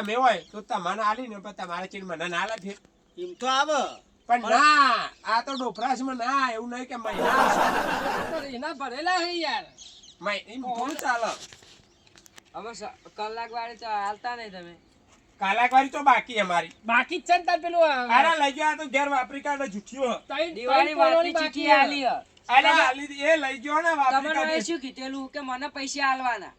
તમે હોય તો તમને આલી ને પણ તમારે ચીડ મને ના આલે ફેર એમ તો આવે. પણ ના આ તો ડોફરાશમાં ના એવું નહીં કે મહિના એના ભરેલા હે યાર. એમ થોડું ચાલે. અમે કલાક વાળી તો હાલતા નહીં તમે. કાલાકવારી તો બાકી અમારી. બાકી જ છે ને તાર પેલું અરે લઈ ગયા તો ઘેર વાપરી કાઢે જુઠ્યો દિવાળી વાળી ચીઠી આલી અરે આલી એ લઈ ગયો ને વાપરી કાઢે શું કીધેલું કે મને પૈસા આલવાના.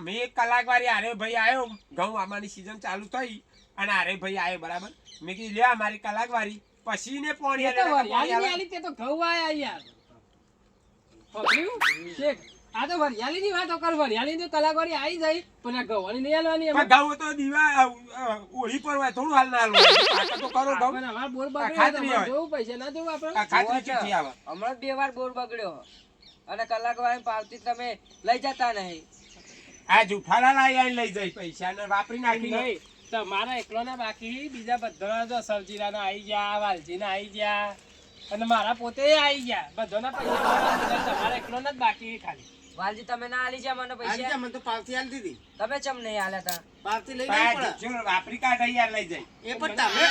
મેં કલાક વાળી આરે ભાઈ આવ્યો ઘઉં આમાંની સીઝન ચાલુ થઈ અને આરે ભાઈ આવ્યો બરાબર? મેં કીધું લે અમારી કલાક વાળી પછી ને પોણી તો ઘઉં આયા યાર. આ તો વરિયાળી ની વાતો કર વરિયાળી ની કલાકારી આવી જાય પણ આ ઘઉંની નહીં હાલવાની પણ એમાં. ઘઉં તો દીવા ઓળી પર હોય થોડું હાલ ના હાલવું. તો કરો ગાવ પણ અમાર બોર બગડ્યો જોવું પૈસા ના જોવું આપણે? ખાતરી ચીઠી આવે. હમણાં બે વાર બોર બગડ્યો. અને કલાક વાળી પાવતી તમે લઈ જતા નહીં. આ જુઠ્ઠાલા લાઈ આવી લઈ જાય પૈસા ને વાપરી નાખી. નહીં તમારા એકલોના બાકી બીજા બધા જો સવજીરાના આઈ ગયા વાલજીના આઈ ગયા. અને મારા પોતે આવી ગયા બધાના પૈસા તમારે એકલો જ બાકી ખાલી વાલજી તમે ના આલી જા મને પૈસા મને તો પાવતી આલી દીધી તમે ચમ નહીં આલ્યા તા પાવતી લઈ પણ આ લેવી પડે જુઠ્ઠું વાપરી કાઢે યાર લઈ જાય એ પણ તમે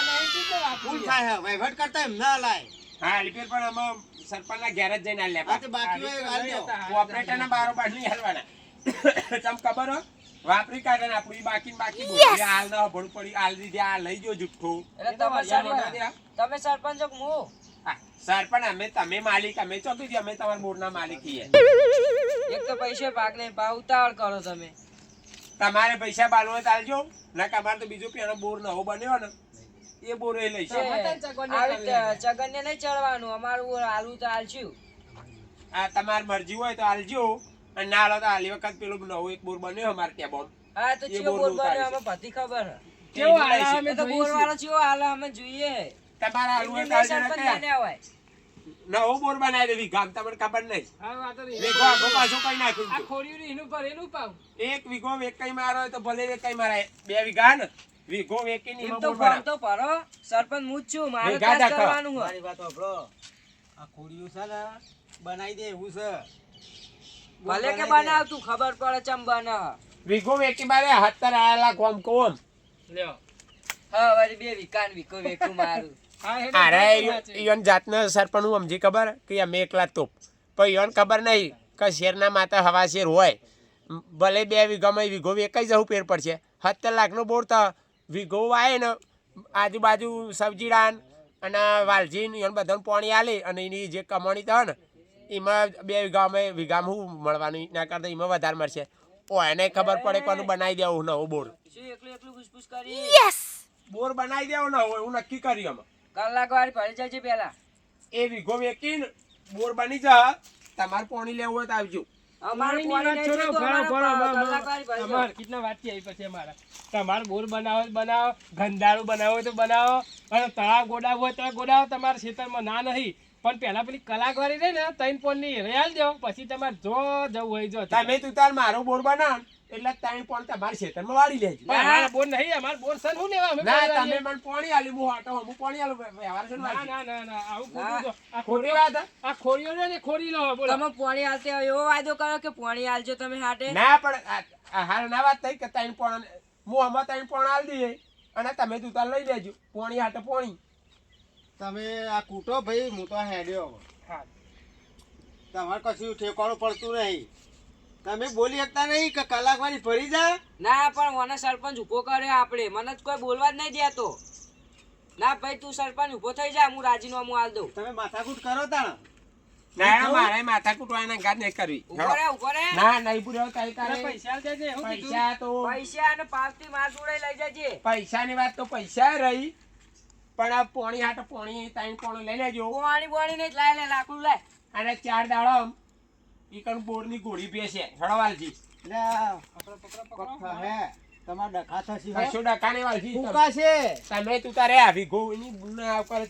ફૂલ થાય હે, વહીવટ કરતા એમ ના લાય હા રિપેર પણ આમાં સરપંચના ઘેર જ જઈને આલ્યા આ તો બાકી આલી દો. ઓપરેટરના બારોબાર નહીં હાલવાના ચમ ખબર હો વાપરી કાઢે ને આપણી બાકી બાકી બોલી હાલ ના ભણ પડી હાલ દીધી આ લઈ ગયો જુઠ્ઠું એટલે તમે સરપંચ હું હા, સરપંચ અમે તમે માલિક અમે ચોકી છીએ અમે તમારા બોર્ડના માલિક છીએ? એક તો પૈસા ભાગ નહીં ભાવ ઉતાવળ કરો તમે. તમારે પૈસા બાલવો ચાલજો ના કે અમારે તો બીજો પેલો બોર નવો બન્યો ને એ બોર એ તો ચગોને નહીં ચડવાનું. અમારું આલુ તો આલશું. આ તમારી મરજી હોય તો આલજો. અને ના આલો તો આલી વખત પેલો નવો એક બોર બન્યો અમારે ત્યાં બોમ્બ હા તો ચિયો બોર બન્યો અમે બધી ખબર. કેવો આલા અમે તો બોર વાળો ચિયો હાલે અમે જોઈએ. તમારે આલુ ને હોય નવો બોર બનાવી દેવી ગામ તમને ખબર નહીં. વીઘો આખો પાછો કઈ નાખ્યું આ. ખોડિયું એનું ભરેલું પાવ એક વીઘો વેકાઈ મારો હોય તો ભલે વેકાઈ મારાય બે વીઘા ને વીઘો વેકીને એમ તો ફોર્મ તો ભરો સરપંચ હું છું મારે કામ કરવાનું હોય. મારી વાત સાંભળો આ ખોડિયું છે ને બનાવી દે એવું છે. ભલે કે બનાવ તું ખબર પડે ચમ બના. વીઘો વેકી મારે હત્તર લાખ કોમ કોમ લ્યો. હા વારી બે વિકાન વીઘો વેકું મારું. અરે. ઈવન જાતનો સરપંચ હું સમજી ખબર? કે અમે એકલા તોપ. પણ ઈવન ખબર નહીં કે શેરના માતા હવા શેર હોય. ભલે બે વીઘામાં વીઘો વેકાઈ જવું પેર પડશે. સત્તર લાખનો બોર તો વીઘો વાય ને આજુબાજુ સબ્જીડાન અને વાલજીન ઈવન બધાને પાણી આલે અને એની જે કમાણી તો ને એમાં બે વીઘામાં વીઘામાં શું મળવાનું ના કરતા એમાં વધારે મળશે. ઓ એને ખબર પડે કોનું બનાવી દેવું નવો બોર. શું એકલું એકલું ફૂસફૂસ કરી? બોર બનાવી દેવો હોય એવું નક્કી કર્યું અમે કલાક વાર ભરી જજે પેલા. એ વીઘો વેકીને બોર બની જા. તમારે પાણી લેવું હોય તો આવજો. તમારે જાઓ. બોર બનાવો બનાવો ગંધારું બનાવો હોય તો બનાવો. અને તળાવ ગોડાવો હોય તો ગોડાવો તમારા ખેતરમાં ના નહીં. પણ પહેલા પેલી કલાકવાળી રહી ને ત્રણ પોનની રેલ દો પછી તમારે જો જવું હોય જો. તમે તું તાર મારો બોર બનાવ. એટલે ત્રણ પોણ તમારા ખેતરમાં વાળી લેજો. પણ અમારા બોર નહીં અમારે બોર સન હું લેવા? અમે ના તમે. મને પાણી આલી હું હાટો હું પાણી આલું વ્યવહાર છે ના ના ના ના આવું ખોટું તો. આ ખોટી વાત આ ખોરીઓ ને ખોરી લો બોલો. તમે પાણી આલતે એવો વાયદો કરો કે પાણી આલજો તમે હાટે. ના પણ હાર આ હાલ ના વાત થઈ કે ત્રણ પોણ હું અમાર ત્રણ પોણ આલ દઈએ અને તમે તું લઈ લેજો પોણી હાટે પોણી. તમે આ કૂટો ભાઈ હું તો હેડ્યો હા. તમારે કશું ઠેકાણું પડતું નહીં. તમે બોલી શકતા નહીં કે કલાક વાળી ફરી જા? ના પણ મને સરપંચ ઊભો કર્યો આપણે મને જ કોઈ બોલવા જ નહીં દેતો. ના ભાઈ તું સરપંચ ઊભો થઈ જા હું રાજીનામું આલ દઉં. તમે માથાકૂટ કરો તાણ. ના ના, મારે માથા કૂટવાના ગાત નહીં કરવી. ઊભો રે ઊભો રે ના નહીં. પૂર્યો તારી અરે પૈસા દેજે પૈસા તો પૈસા અને પાવતી માર જોડે લઈ જજે. પૈસાની વાત તો પૈસા રહી. પણ આ પોણી હાટે પોણી તાઈ પોણી લઈ લેજો. પોણી લાય લે લાકડું લાય. અને ચાર દાડો ઈ કણ બોરની ગોળી બેસે હળવાલજી લે આ પકડો હે તમારે ડખા થશે હો. કશો ડકાને વાલજી ફૂંકા છે તમે તું તારે આવી ગો એની ગુના ઉપર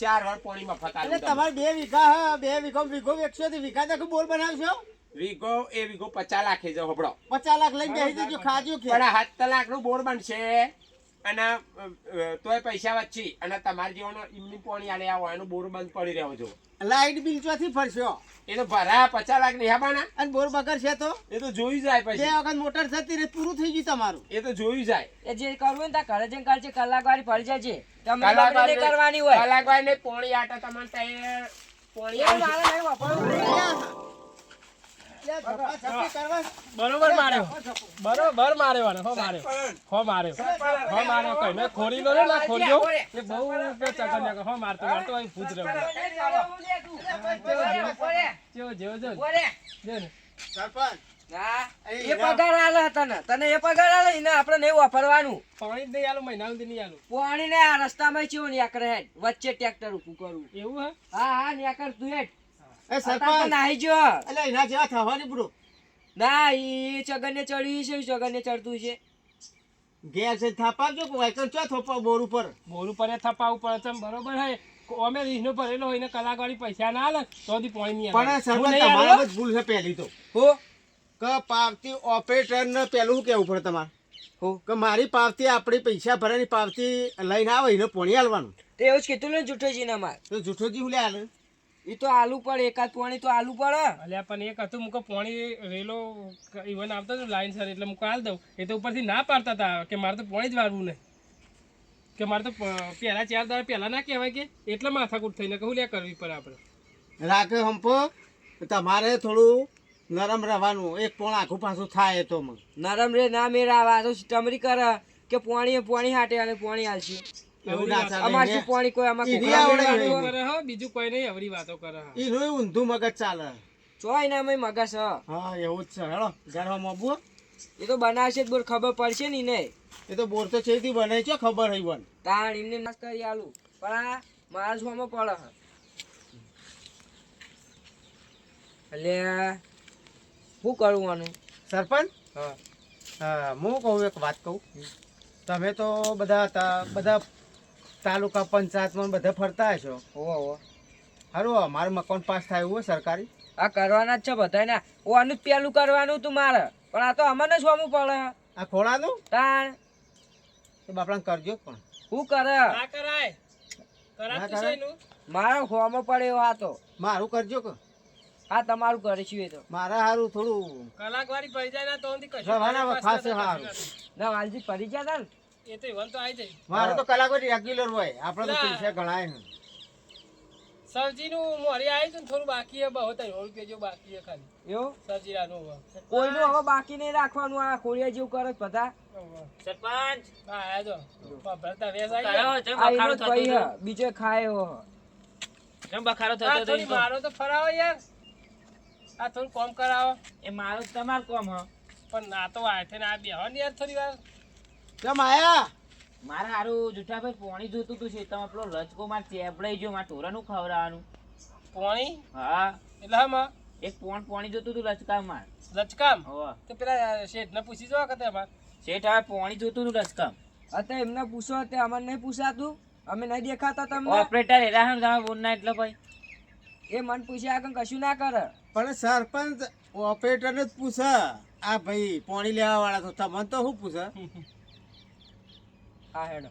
ચાર વાર પાણીમાં માં ફતાડું તમે. તમારે બે વીઘા હે બે વીઘો વીઘો એકસો તો વીઘા તક બોર બનાવશો? વીઘો એ વીઘો પચાસ લાખે જો હબળો. પચાસ લાખ લઈને બેસી દેજો ખાજો કે. પણ હાથ લાખનું બોર બનશે. અને તોય પૈસા વચ્ચી. અને તમારે જેવાનો એમની પોણી આલે આવો એનું બોર બંધ પડી રહ્યો છો. લાઈટ બિલ ચોથી ફરશો એ તો ભરા પચાસ લાખ નહીં હબાના અને બોર બગર છે તો? એ તો જોઈ જાય બે પછી વખત મોટર થતી રહે પૂરું થઈ ગયું તમારું. એ તો જોયું જાય. એ જે કરવું હોય ને ત્યાં ઘરે જઈને કરજે કલાક વાળી ફરી જાય છે કલાક વાળી કરવાની હોય. કલાક ને પોણી આટા તમારે ત્યાં પોણી મારે વાપરવું. બરોબર. માર્યો. બરોબર માર્યો આને, હો માર્યો. હો માર્યો. હો માર્યો કઈ. મેં ખોરી લો ને ખોરી જો એ બહુ હો મારતો મારતો અહીં રહ્યો જો જો ને. સરપંચ. એ પગાર આલે તને. તને એ પગાર આલે ને આપણે નહીં વાપરવાનું. પાણી નહીં આલું મહિના સુધી નહીં આલું. પાણી ને આ રસ્તામાં ચેવું ન્યાકરે હેડ. વચ્ચે ટ્રેક્ટર ઉભું કરવું એવું હે? હા હા ન્યાકર તું હેડ. એ સરપંચ. નાહી જો. એટલે એના જેવા થવાની બ્રો ના ઈ ચગન ને ચડ્યું છે ચગન ને ચડતું છે. ઘેર છે થાપાવજો વાયકલ ચો થોપા બોર ઉપર? બોર ઉપર એ થપાવું પડે છે બરોબર હે. અમે રીહનો ભરેલો હોય ને કલાક વાળી પૈસા ના આલે તો દી પાણી નહીં પણ સરપંચ તમારા જ ભૂલ છે પહેલી તો. હો? કે પાવતી ઓપરેટર ને પેલું શું કેવું પડે તમારે? હો? કે મારી પાવતી આપણી પૈસા ભરાની પાવતી લઈને આવે એને પોણી આલવાનું. તે એવું જ કીધું ને જુઠોજી ના માર તો જૂઠોજી હું લે આલે? ઈ તો આલુ પડે એકાદ પોણી તો આલુ પડે. અલ્યા પણ એક હતું મુકો પોણી રેલો ઇવન આવતો હતો લાઈન સર એટલે મુકો હાલ દઉં. એ તો ઉપરથી ના પાડતા હતા કે મારે તો પોણી જ વાળવું નહીં. કે મારે તો પહેલાં ચાર દાડા પહેલા ના કહેવાય કે એટલે માથાકૂટ થઈને કહું લે કરવી પડે આપણે. રાખે હંપો તમારે થોડું નરમ રહેવાનું એક પોણ આખું પાછું થાય તો નરમ રે ના મેરા તો ટમરી કરે કે પોણી પોણી હાટે અને પોણી હાલશે એવું ના ચાલે અમાર પાણી કોઈ આમાં ઈ આવડે મેળવાનું નહીં. હોય? કરે હો બીજું કોઈ નહીં અવરી વાતો કરે હા. ઈ રોય ઊંધું મગજ ચાલે. ચોય ના મેં મગસ હ. હા એવું જ છે. હેડો ઘરમાં મબુ એ તો બનાવશે જ બોલ ખબર પડશે ને ને. એ તો બોર તો છેથી બને છે ખબર હઈ બન તાણ એમને નાશ કરી આલું. પણ આ મારા જોવામાં પડે હ. એટલે શું કરવાનું સરપંચ? હા. હા હું કહું એક વાત કહું. તમે તો બધા હતા બધા તાલુકા પંચાયતમાં બધા ફરતા હશો? ઓહો હારું મારે મકાન પાસ થાય એવું સરકારી? આ કરવાના જ છે બધાય ને ઓનું જ પેલું કરવાનું તું મારે. પણ આ તો અમને સોમું પડે. આ ખોળાનું? તાણ. તો બાપડાને કરજો પણ. શું કરે? ના કરાય. કરાતું? છે મારે હોમાં પડે એવો આ તો. મારું કરજો કે. આ તમારું કરીશું એ તો. મારા હારું થોડું કલાક વાળી પડી જાય ના તો કશું. ના વાલજી પડી ગયા તા ને? એ તો વન તો આવી જાય. મારે તો કલાકો રેગ્યુલર હોય. આપણે તો પૈસા ગણાય ને સબ્જીનું મોરી આવી છે થોડું બાકી હે બહુ તઈ રૂપિયા કેજો બાકી હે ખાલી. એવું? સબ્જીરાનું હવે. કોઈનું હવે બાકી નહીં રાખવાનું આ કોળિયા જેવું કરે બધા. સરપંચ! હા, આજો જો. ભરતા વેસ આવી ગયો? બીજો ખાય હો. કેમ બખારો થતો તો. મારો તો ફરાવો યાર. આ થોડું કોમ કરાવો. એ મારું તમાર કોમ હ. પણ ના તો આથે ના આ બેહો ને યાર થોડી વાર. કેમ આયા? મારે હારું જુઠાભાઈ પોણી જોતું તું છે. તમે પેલો રચકો માર ચેપડાઈ ગયો મારે ઢોરાનું ખવડાવવાનું. પોણી? હા. એટલે હમ એક પોણ પોણી જોતું તું લચકા માર લચકામ તો પેલા શેઠ ને પૂછી જો કતે અમાર. શેઠ હવે પોણી જોતું તું લચકામ અત્યારે એમને પૂછો તે અમને નહીં પૂછાતું. અમે નહીં દેખાતા તમને. ઓપરેટર એલા હમ તમે બોલના એટલે ભાઈ. એ મન પૂછ્યા આગળ કશું ના કરે. પણ સરપંચ ઓપરેટરને જ પૂછે. આ ભાઈ પોણી લેવા વાળા તો તમને તો શું પૂછે? હા હેડો.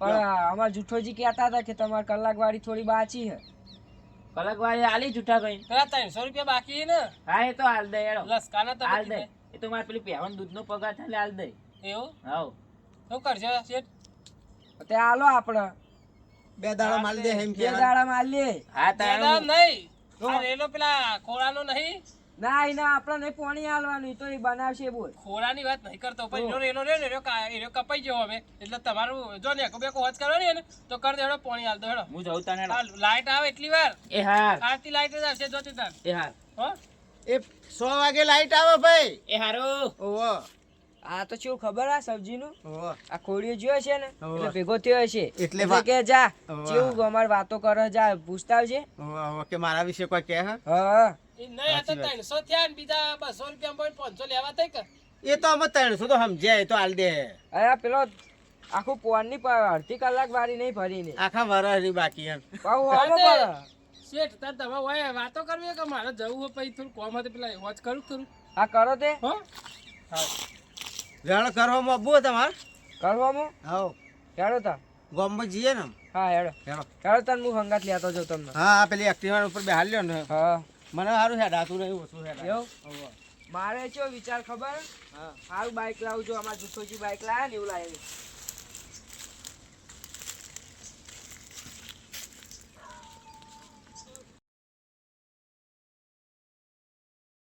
પણ અમાર જૂઠોજી કહેતા હતા કે તમારે કલાક વાળી થોડી બાચી હે કલાક વાળી આલી જુઠાભાઈ પેલા ત્રણસો રૂપિયા બાકી ને? હા એ તો હાલ દે હેડો. લસકાના તો હાલ દે. એ તો મારે પેલું પહેવાનું દૂધનો પગાર થાય હાલ દે. એવું? હાવ શું કરજે શેઠ? તે હાલો આપણે બે દાડા માલ દે એમ બે દાડા માલ લે. હા તારે નહીં. એનો પેલા ખોરાનો નહીં? ના એના આપણે નહીં પોણી હાલવાનું ઈ તો એ બનાવશે બોલ. ખોરાની વાત નહીં કરતો પણ એનો રેલો રે ને એનો કપાઈ ગયો હવે. એટલે તમારું જો ને બેકો હોજ કરવાની ને તો કરી દેડો પાણી હાલ દો હું જઉં તને લાઈટ આવે એટલી વાર? એ હાર. આરતી લાઈટ જ આવશે જોતી તાર. એ હાર. હો? એ સો વાગે લાઈટ આવે ભાઈ. એ હારું. ઓવો આ તો શું ખબર આ સબ્જીનું? નું આ ખોડીઓ જોયો છે ને? એટલે ભેગો થયો છે એટલે કે જા કેવું અમાર વાતો કરે જા પૂછતા આવજે કે મારા વિશે કોઈ કહે હે હા. એ તો ત્રણસો થયા બીજા બસો રૂપિયા પણ પાંચસો લેવા થાય એ તો અમે ત્રણસો તો સમજ્યા એ તો હાલ દે. અરે આ પેલો આખું પોરની ની અડધી કલાક વારી નહીં ભરી ને આખા વરસની બાકી એમ. શેઠ તાર તમે હોય વાતો કરવી કે મારે જવું હોય પછી થોડું કોમ હતું પેલા વોચ કરું કરું આ કરો તે. હો? રણ કરવામાં બહુ તમાર કરવામાં? હાઉ. હેડો તા. ગોમ્બો જઈએ ને હા હેડો. હેડો. હેડો તાર હું હંગાત લેતો જો તમને. હા પેલી એક્ટિવા ઉપર બેહાલ લ્યો ને. હા. મને સારું હેડાતું નહીં ઓછું હેડા. એવું? મારે ચો વિચાર ખબર? હા. સારું બાઇક લાવજો અમારા અમારે જુઠ્ઠોજી બાઇક લાયા ને એવું લાવે